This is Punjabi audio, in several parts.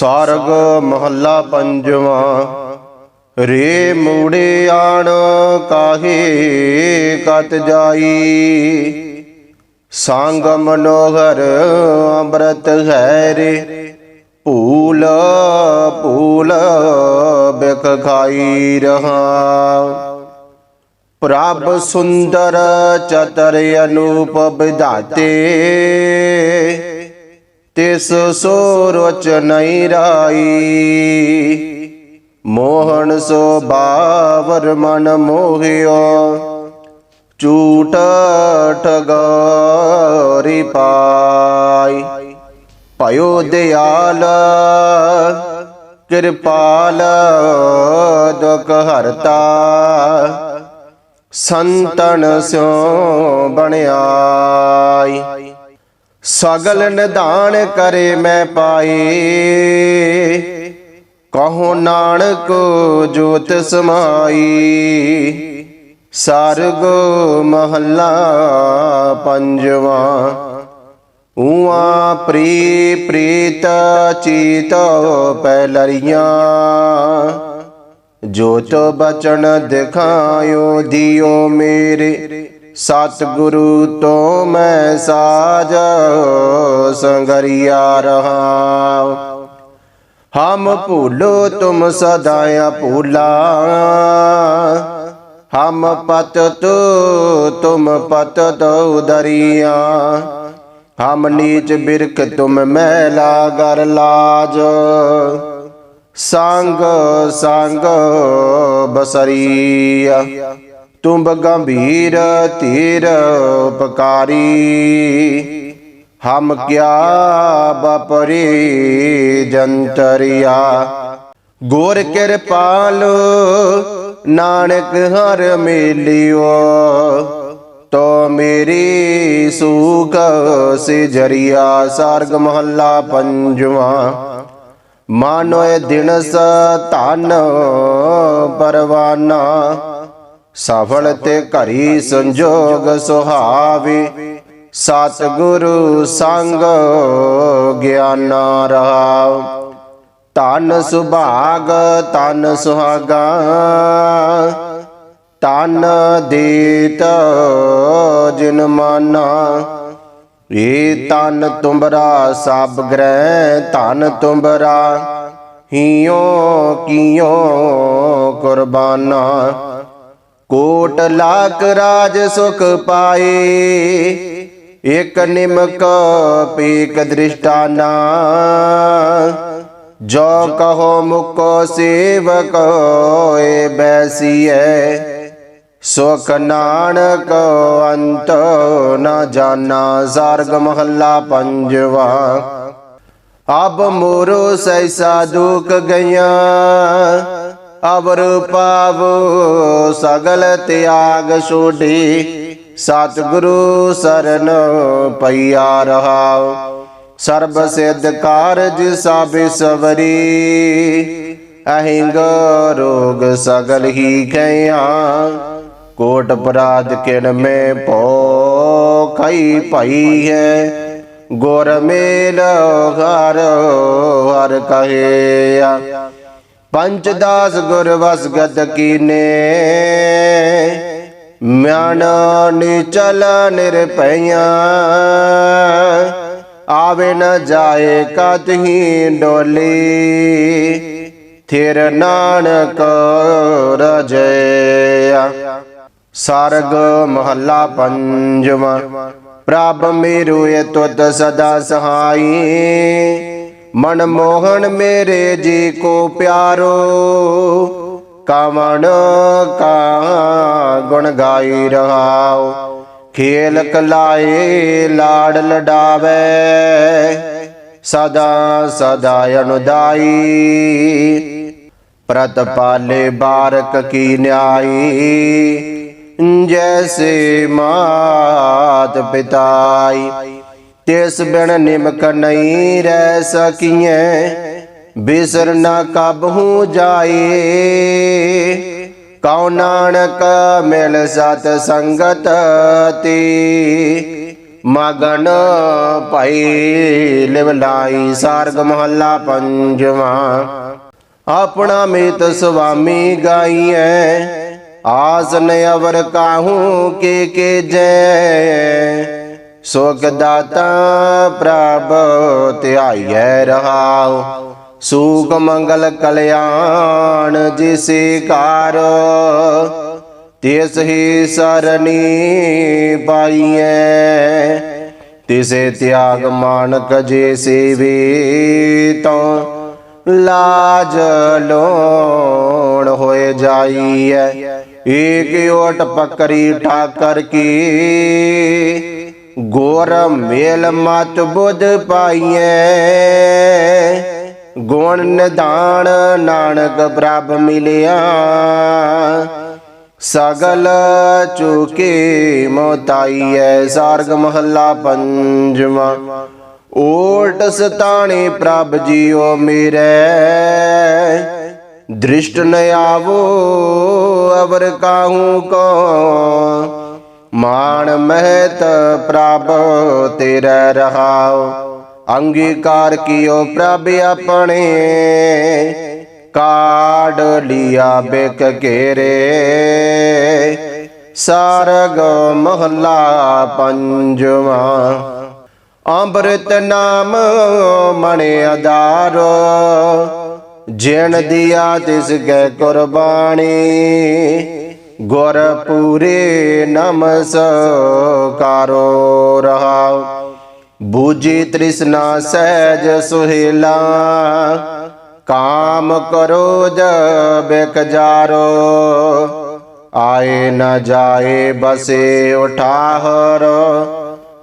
ਸਾਰਗ ਮਹੱਲਾ ਪੰਜਵਾਂ, ਰੇ ਮੂੜੇ ਆਣ ਕਾਹੇ ਕਤ ਜਾਈ? ਸੰਗ ਮਨੋਹਰ ਅੰਮ੍ਰਿਤ ਹੈ ਰੇ ਭੂਲ ਭੂਲ ਬਿਖ ਖਾਈ ਰਹਾ ਪ੍ਰਭ ਸੁੰਦਰ ਚਤਰ ਅਨੂਪ ਵਿਧਾਤੇ ਤਿਸ ਸੋ ਰਚ ਨਹੀਂ ਰਾਈ। ਮੋਹਨ ਸੋ ਬਾਵਰ ਮਨ ਮੋਹਿਓ। ਝੂਠ ਠਗਾਰੀ ਪਾਈ। ਭਇਓ ਦਿਆਲ, ਕਿਰਪਾਲ ਦੁਖ ਹਰਤਾ। ਸੰਤਨ ਸਿਉ ਬਣਾਈ ਸਗਲ ਨਿਧਾਨ ਕਰੇ ਮੈਂ ਪਾਏ ਕਹੋ ਨਾਨਕ ਜੋਤ ਸਮਾਈ। ਸਰਗ ਮਹੱਲਾ ਪੰਜਵਾਂ। ਊਆ ਪ੍ਰੀ ਪ੍ਰੀਤ ਚੀਤ ਪੈਲਰੀਆਂ। ਜੋਤ ਬਚਨ ਦਿਖਾਇਓ, ਦਿਓ ਮੇਰੇ। ਸਤਿਗੁਰੂ ਤੋਂ ਮੈਂ ਸਾਜ ਸੰਗਰਿਆ ਰਹਾ ਹਮ ਭੂਲੋ ਤੁਮ ਸਦਾਇਆ ਭੂਲਾ ਹਮ ਪਤ ਤੋ ਤੁਮ ਪਤ ਤੋ ਦਰਿਆ। ਹਮ ਨੀਚ ਬਿਰਖ ਤੁਮ ਮੈਲਾ ਗਰ ਲਾਜ। ਸੰਗ ਸੰਗ ਬਸਰੀਆ। ਤੁਮ ਗੰਭੀਰ ਧੀਰ ਉਪਕਾਰੀ। ਹਮ ਕਿਆ ਬਪਰੀ ਜੰਤਰਿਆ। ਗੁਰ ਕਿਰਪਾਲ ਨਾਨਕ ਹਰ ਮੇਲਿਓ। ਤੋ ਮੇਰੀ ਸੁਖ ਸੇ ਜਰੀਆ ਸਰਗ ਮਹੱਲਾ ਪੰਜਵਾਂ। ਮਾਨੋ ਇਹ ਦਿਨਸ ਧਨ ਪਰਵਾਨਾ। ਸਫਲ ਤੇ ਘਰੀ ਸੰਜੋਗ ਸੁਹਾਵੇ। ਸਤਿਗੁਰੂ ਸੰਗ ਗਿਆਨਾ ਰਹਾ ਤਨ ਸੁਭਾਗ ਤਨ ਸੁਹਾਗਾ। ਤਨ ਦੇਤ ਜਿਨ ਮਾਨਾ। ਏ ਤਨ ਤੁੰਬਰਾ ਸਭ ਗ੍ਰਹਿ ਤਨ ਤੁੰਬਰਾ। ਹਿਓ ਕੀਓ ਕੁਰਬਾਨਾ। ਕੋਟ ਲਾਖ ਰਾਜ ਸੁਖ ਪਾਏ। ਇਕ ਨਿਮਕ ਪੀਕ ਦ੍ਰਿਸ਼ਟਾਨਾ। ਜੋ ਕਹੋ ਮੁਕੋ ਸੇਵਕ ਏ ਬੈਸੀਐ। ਸੁਖ ਨਾਨਕ ਅੰਤ ਨਾ ਜਾਣਾ ਸਾਰਗ ਮਹੱਲਾ ਪੰਜਵਾ। ਅਬ ਮੋਰੋ ਸੈਸਾ ਦੁਖ ਗਈਆਂ। ਅਵਰ ਪਾਵੋ ਸਗਲ ਤਿਆਗ ਛੋਡੀ। ਸਤਿਗੁਰੂ ਸਰਨ ਪਈਆ ਰਹਾਉ। ਸਰਬ ਸਿੱਧ ਕਾਰਜ ਸਭ ਸਵਰੀ। ਅਹਿੰਗ ਰੋਗ ਸਗਲ ਹੀ ਖਿਆ ਕੋਟ ਅਪਰਾਧ ਕਿਨ ਮੇ ਭੋ ਕਈ ਭਈ ਹੈ। ਗੁਰ ਮੇਲ ਹਰ ਹਰ ਕਹੇਆ ਪੰਚਦਾਸ ਗੁਰ ਵਸਗਤ ਕੀਨੇ। ਮਿਆਨ ਨਿਚਲ ਨਿਰਪਈਆਂ ਆਵੇ ਨ ਜਾਏ ਕਤਹੀ ਡੋਲੀ। ਥਿਰ ਨਾਨਕ ਰਜਿਆ। ਸਰਗ ਮਹੱਲਾ ਪੰਜਵਾਂ। ਪ੍ਰਭ ਮੇਰੂ ਇਹ ਤੁਤ ਸਦਾ ਸਹਾਈ। ਮਨ ਮੋਹਨ ਮੇਰੇ ਜੀ ਕੋ ਪਿਆਰੋ, ਕਾਵਣ ਕਾ ਗੁਣ ਗਾਈ ਰਹਾਉ ਖੇਲ ਕਲਾਏ ਲਾੜ ਲਡਾਵੇ, ਸਦਾ ਸਦਾ ਅਨੁਦਾਈ। ਪ੍ਰਤਪਾਲੇ ਬਾਰਕ ਕੀ ਨਿਆਈ, ਜੈਸੇ ਮਾਤ ਪਿਤਾਈ। ਤਿਸ ਬਿਨ ਨਿਮਕ ਨਹੀਂ ਰਹਿ ਸਕੀਐ, ਬਿਸਰ ਨਾ ਕਬਹੂ ਜਾਏ। ਕਉ ਨਾਨਕ ਮਿਲ ਸਤ ਸੰਗਤ ਤੀ, ਮਗਨ ਭਾਈ ਲਿਵ ਲਾਈ ਸਾਰਗ ਮਹੱਲਾ ਪੰਜਵਾਂ। ਆਪਣਾ ਮੀਤ ਸੁਆਮੀ ਗਾਈਐ ਆਸਨ ਅਵਰ ਕਾਹੂ ਕੇ ਕੇ ਜੈ। ਸੁਖ ਦਾਤਾ ਪ੍ਰਭ ਧਿਆਈਐ ਰਹਾਉ। ਸੂਖ ਮੰਗਲ ਕਲਿਆਣ ਜਿਸੇ ਕਾਰ। ਤਿਸ ਹੀ ਸਰਣੀ ਪਾਈਐ। ਤਿਸੇ ਤਿਆਗ ਮਾਨਕ ਜੇ ਸੇਵੇ ਤਉ ਲਾਜ ਲੋਣ ਹੋਏ ਜਾਈਐ। ਏਕ ਓਟ ਪਕਰੀ ਠਾਕਰ ਕੀ ਗੋਰ ਮੇਲ ਮਤ ਬੁੱਧ ਪਾਈਐ। ਗੁਣ ਨਿਦਾਨ ਨਾਨਕ ਪ੍ਰਭ ਮਿਲਿਆ। ਸਗਲ ਚੁਕੇ ਮੋਤਾਈਐ ਸਾਰਗ ਮਹੱਲਾ ਪੰਜਵਾਂ। ਓਟ ਸਤਾਣੇ ਪ੍ਰਭ ਜੀਓ ਮੇਰੇ। ਦ੍ਰਿਸ਼ਟ ਨ ਆਵੋ, ਅਵਰ ਕਾਹੂ ਕੋ। ਮਾਣ ਮਹਿਤ ਪ੍ਰਭ ਤੇਰੇ ਰਹਾਉ। ਅੰਗੀਕਾਰ ਕੀਓ ਪ੍ਰਭ ਆਪਣੇ। ਕਾੜ ਲਿਆ ਬਿਕ ਘੇਰੇ। ਸਾਰਗ ਮਹੱਲਾ ਪੰਜਵਾਂ। ਅੰਮ੍ਰਿਤ ਨਾਮ ਮਣੇ ਆਧਾਰ। ਜਿਣ ਦਿਆ ਤਿਸ ਕੈ ਕੁਰਬਾਨੀ। ਗੁਰ ਪੂਰੇ ਨਮਸਕਾਰੋ ਰਹਾ ਬੂਜੀ ਤ੍ਰਿਸ਼ਨਾ ਸਹਿਜ ਸੁਹੇਲਾ। ਕਾਮ ਕਰੋ ਜਬਿਕ ਜਾਰੋ। ਆਏ ਨ ਜਾਏ ਬਸੇ ਉਠਾਹਰ।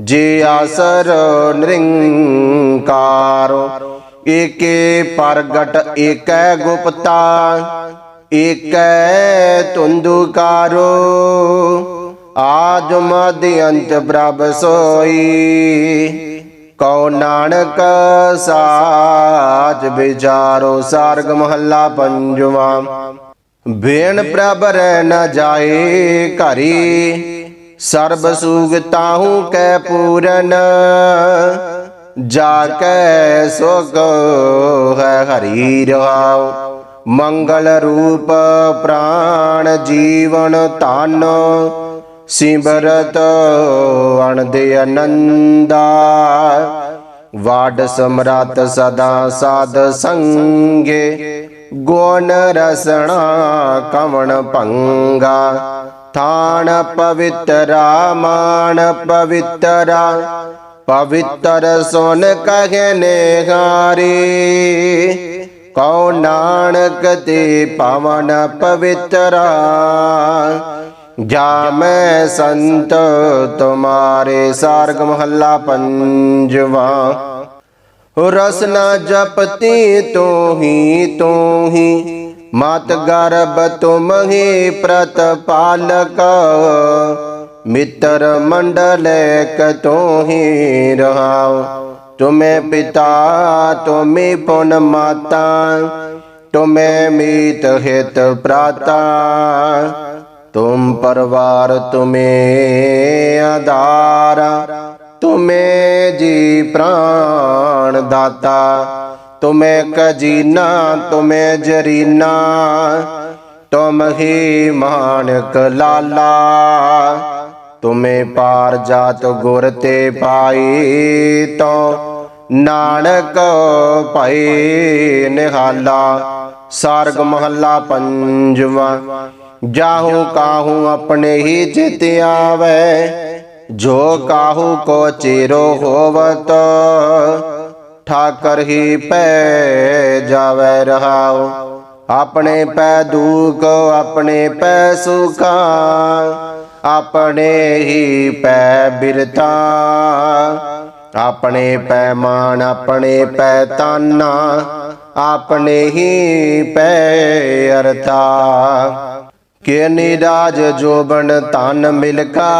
ਜੇ ਆਸਰ ਨਿਰੰਕਾਰ। ਏਕੇ ਪ੍ਰਗਟ ਏਕੈ ਗੁਪਤਾ। ਏਕੈ ਤੁੰਦੁਕਾਰੋ ਆਜ ਮਦ ਅੰਤ ਪ੍ਰਭ ਸੋਈ। ਕਉ ਨਾਨਕ ਸਾਚ ਵਿਚਾਰੋ ਸਾਰਗ ਮਹੱਲਾ ਪੰਜਵਾਂ। ਬੇਨ ਪ੍ਰਭ ਰਹਿ ਨ ਜਾਏ ਘਰੀ, ਸਰਬ ਸੂਗਤਾਹੂ ਕੈ ਪੂਰਨ। ਜਾ ਕੈ ਸੁਖ ਹੈ ਹਰੀ ਰਹਾਉ। मङ्गलरूप रूप प्राण जीवन तान वाड सम्रात सदा साध संज्ञे गोन रसना कमण पङ्गा ताण पवित्र राण पवित्र पवित्र सोन कहने हारी ਥਾਨ ਕਉ ਨਾਨਕ ਤੇ ਪਵਨ ਪਵਿੱਤਰਾ ਜਾ ਮੈਂ ਸੰਤ ਤੁਮਾਰੇ ਸਾਰਗ ਮਹੱਲਾ ਪੰਜਵਾ। ਰਸਨਾ ਜਪਤੀ ਤੂੰ ਹੀ ਤੂੰ ਹੀ ਮਤ ਗਰਬ ਤੁਮ ਹੀ ਪ੍ਰਤਪਾਲਕ ਮਿੱਤਰ ਮੰਡਲ ਕਤੋ ਹੀ ਰਹਾਉ। तुम्हें पिता तुम्हें पुण्य माता तुम्हें मीत हित प्राता तुम परिवार तुम्हें आधार तुम्हें जी प्राण दाता तुम्हें कजीना तुम्हें जरीना तुम ही मानक लाला तुम्हें पार जात गुर ते पाई तो ਨਾਨਕ ਭਏ ਨਿਹਾਲਾ, ਸਾਰਗ ਮਹੱਲਾ ਪੰਜਵਾਂ। ਜਾਹੂ ਕਾਹੂ ਆਪਣੇ ਹੀ ਚਿਤ ਆਵੇ, ਜੋ ਕਾਹੂ ਕੋ ਚਿਰੋ ਹੋਵਤ, ਠਾਕਰ ਹੀ ਪੈ ਜਾਵੇ ਰਹਾਉ। ਆਪਣੇ ਪੈ ਦੁਖ, ਆਪਣੇ ਪੈ ਸੁਖਾ, ਆਪਣੇ ਹੀ ਪੈ ਬਿਰਤਾ। ਆਪਣੇ ਪੈ ਮਾਨ ਆਪਣੇ ਪੈ ਤਾਨਾ, ਆਪਣੇ ਹੀ ਪੈ ਅਰਥਾ। ਕੇ ਨਿਰਾਜ ਜੋਬਨ ਤਨ ਮਿਲਕਾ,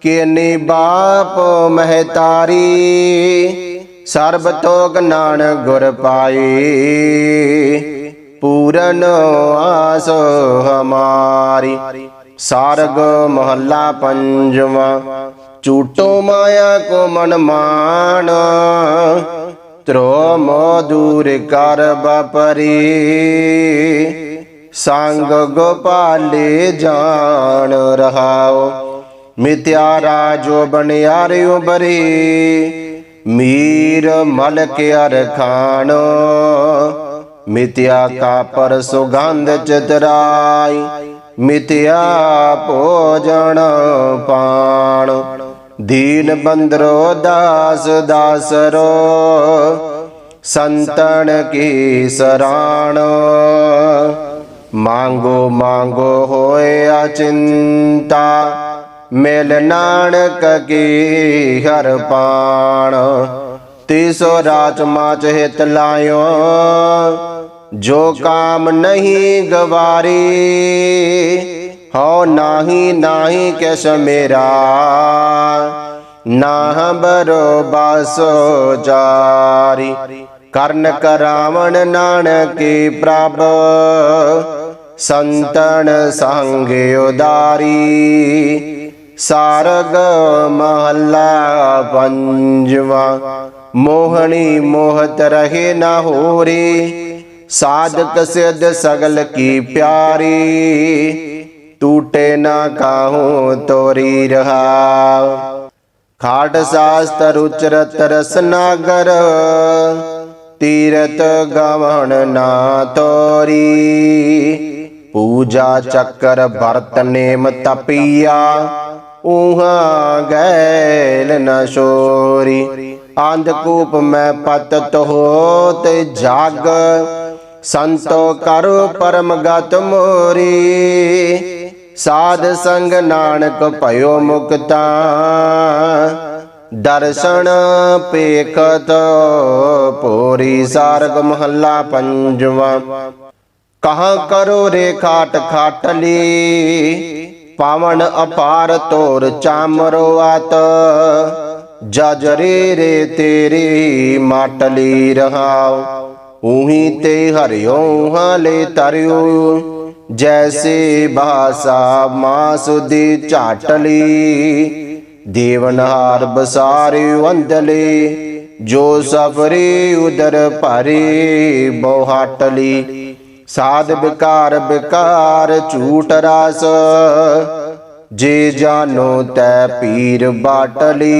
ਕੇ ਬਾਪ ਮਹਤਾਰੀ, ਸਰਬ ਤੋਗ ਨਾਨ ਗੁਰ ਪਾਈ। ਪੂਰਨ ਆਸ ਹਮਾਰੀ, ਸਾਰਗ ਮਹੱਲਾ ਪੰਜਵਾ। ਝੂਟੋ ਮਾਇਆ ਕੋ ਮਨ ਮਾਨ ਤਰੋ ਮੋ ਦੂਰ ਕਰ ਬਪਰੀ। ਸੰਗ ਗੋਪਾਲੇ ਜਾਣ ਰਹਾਓ ਮਿਤਿਆ ਰਾਜੋ ਬਨਿਆਰਿਓ ਬਰੀ ਮੀਰ ਮਲਕ ਅਰਖਾਨ ਮਿਤਿਆ ਕਾ ਪਰ ਸੁਗੰਧ ਚਤਰਾਈ। ਮਿਤਿਆ ਭੋਜਨ ਪਾਣ। ਦੀਨ ਬੰਦਰੋ, ਦਾਸ, ਦਾਸਰੋ, ਸੰਤਨ ਕੀ ਸਰਾਣ। ਮੰਗੋ ਮੰਗੋ ਹੋਏ ਅਚਿੰਤਾ, ਮਿਲ ਨਾਨਕ ਕੀ ਹਰ ਪਾਣ। ਤੀਸੋ ਰਾਤ ਮਾਚ ਹਿਤ ਲਾਇਓ, ਜੋ ਕਾਮ ਨਹੀਂ ਗਵਾਰੀ ਹਉ ਨਾਹੀ ਨਾਹੀ ਕਿਸ ਮੇਰਾ? ਨਾ ਬਰੋ ਬਾਸੋ ਜਾਰੀ। ਕਰਨ ਕਰਾਵਣ ਨਾਨਕੀ ਪ੍ਰਭ, ਸੰਤਨ ਸੰਗ ਉਦਾਰੀ। ਸਾਰਗ ਮਹੱਲਾ ਪੰਜਵਾ, ਮੋਹਣੀ ਮੋਹਤ ਰਹੇ ਨਾ ਹੋਰੀ। ਸਾਧਕ ਸਿਧ ਸਗਲ ਕੀ ਪਿਆਰੀ। ਟੂਟੇ ਨਾ ਕਾਹੂ, ਤੋਰੀ ਰਹਾ ਖਾਟ ਸਾਸਤਰ ਉਚਰਤ ਰਸਨਾਗਰ ਤੀਰਤ ਗਵਣ ਨਾ ਤੋਰੀ। ਪੂਜਾ ਚੱਕਰ ਵਰਤ ਨੇਮ ਤਪੀਆ ਉਹਾਂ ਗੈਲ ਨ ਸ਼ੋਰੀ। ਅੰਧਕੂਪ ਮੈਂ ਪਤਤ ਹੋ ਜਾਗ, ਸੰਤੋ ਕਰੋ ਪਰਮ ਗਤ ਮੋਰੀ। ਸਾਧ ਸੰਗ ਨਾਨਕ ਭਇਓ ਮੁਕਤਾ। ਦਰਸ਼ਨ ਪੇਖਤ ਪੂਰੀ ਸਾਰਗ ਮਹੱਲਾ ਪੰਜਵਾ। ਕਹਾ ਕਰੋ ਰੇ ਖਾਟ ਖਾਟਲੀ ਪਾਵਨ ਅਪਾਰ ਤੋਰ ਚਾਮਰੋ ਆਤ। ਜਜਰੇ ਰੇ ਤੇਰੀ ਮਾਟਲੀ ਰਹਾਉ। ਉਹੀ ਤੇ ਹਰਿਓ ਹਲੇ ਤਰਿਓ। ਜੈਸੇ ਬਾਸਾ ਮਾਸੁਦੀ ਝਾਟਲੀ ਦੇਵਨਹਾਰ ਬਸਾਰੀ ਅੰਦਲੇ ਜੋ ਸਫ਼ਰੀ ਉਦਰ ਭਰੇ ਬੋਹਾਟਲੀ ਸਾਧ ਵਿਕਾਰ ਵਿਕਾਰ ਝੂਠ ਰਾਸ ਜੇ ਜਾਨੋ ਤੈ ਪੀਰ ਬਾਟਲੀ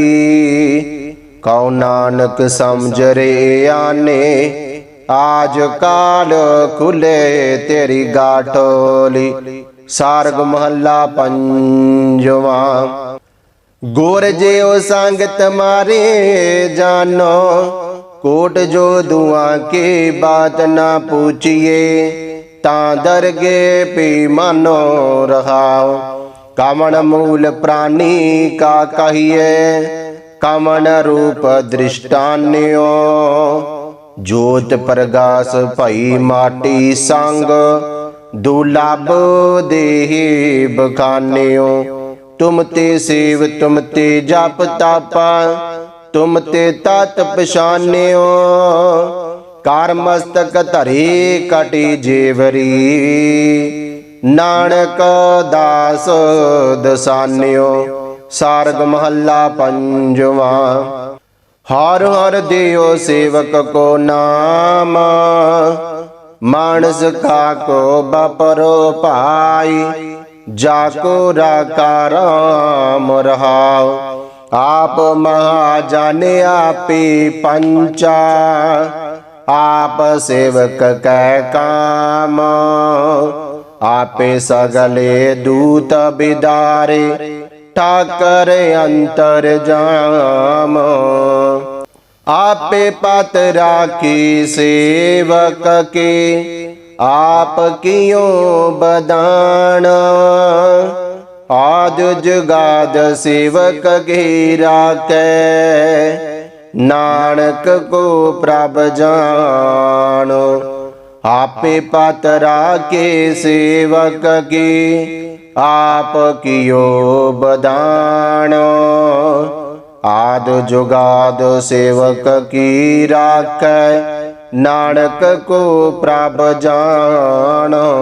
ਕਉ ਨਾਨਕ ਸਮਝ ਰੇ ਆਨੇ ਆਜ ਕਾਲ ਖੁਲੇ ਤੇਰੀ ਗਾਠੋਲੀ, ਸਾਰਗ ਮਹੱਲਾ ਪੰਜਵਾ। ਗੁਰ ਜਿਉ ਸੰਗਤ ਮਾਰੇ ਜਾਨੋ, ਕੋਟ ਜੋ ਦੁਆ ਕੀ ਬਾਤ ਨਾ ਪੁੱਛੀਏ ਤਾਂ ਦਰਗੇ ਪੀ ਮਾਨੋ ਰਹਾਓ ਕਮਣ ਮੂਲ ਪ੍ਰਾਨੀ ਕਾ ਕਹੀਏ, ਕਮਣ ਰੂਪ ਦ੍ਰਿਸ਼ਟਾਨਿਓ। ਜੋਤ ਪ੍ਰਗਾਸ ਭਈ ਮਾਟੀ ਸੰਗ ਦੁਲਬ ਦੇਹੀ ਬਖਾਨਿਓ। ਤੁਮ ਤੇ ਸੇਵ, ਤੁਮ ਤੇ ਜਪ ਤਾਪਾ, ਤੁਮ ਤੇ ਤਤ ਪਛਾਨਿਓ। ਕਾਰ ਮਸਤਕ ਧਰੇ ਕਟੀ ਜੇਵਰੀ, ਨਾਨਕ ਦਾਸ ਦਸਾਨਿਓ। ਸਾਰਗ ਮਹੱਲਾ ਪੰਜਵਾ ਹਰ ਹਰ ਦਿਓ ਸੇਵਕ ਕੋ ਨਾਮ, ਮਾਨਸ ਕਾ ਕੋ ਬਪਰੋ ਪਾਈ ਜਾ ਕੋ ਰਾਕਾ ਰਾਮ ਰਹਾਉ। ਆਪ ਮਹਾ ਜਾਣੇ ਆਪੇ ਪੰਚਾ, ਆਪ ਸੇਵਕ ਕੈ ਕਾਮ। ਆਪੇ ਸਗਲੇ ਦੂਤ ਬਿਦਾਰੇ ਠਾਕਰ ਅੰਤਰ ਜਾਮ। ਆਪੇ ਪਤ ਰਾਖੀ ਸੇਵਕ ਕੇ, ਆਪ ਕਿਉ ਬਦਾਨ? ਆਦ ਜਗਾਦ ਸੇਵਕ ਕੇ ਰਾਖੈ ਨਾਨਕ ਕੋ ਪ੍ਰਭ ਜਾਣੋ। ਆਪੇ ਪਤ ਰਾਖੇ ਸੇਵਕ ਕੀ ਆਪ ਕਿਓ ਬਦਾਨੋ। ਆਦ ਜੁਗਾਦ ਸੇਵਕ ਕੀ ਰਾਖੈ। ਨਾਨਕ ਕੋ ਪ੍ਰਭ ਜਾਣੋ।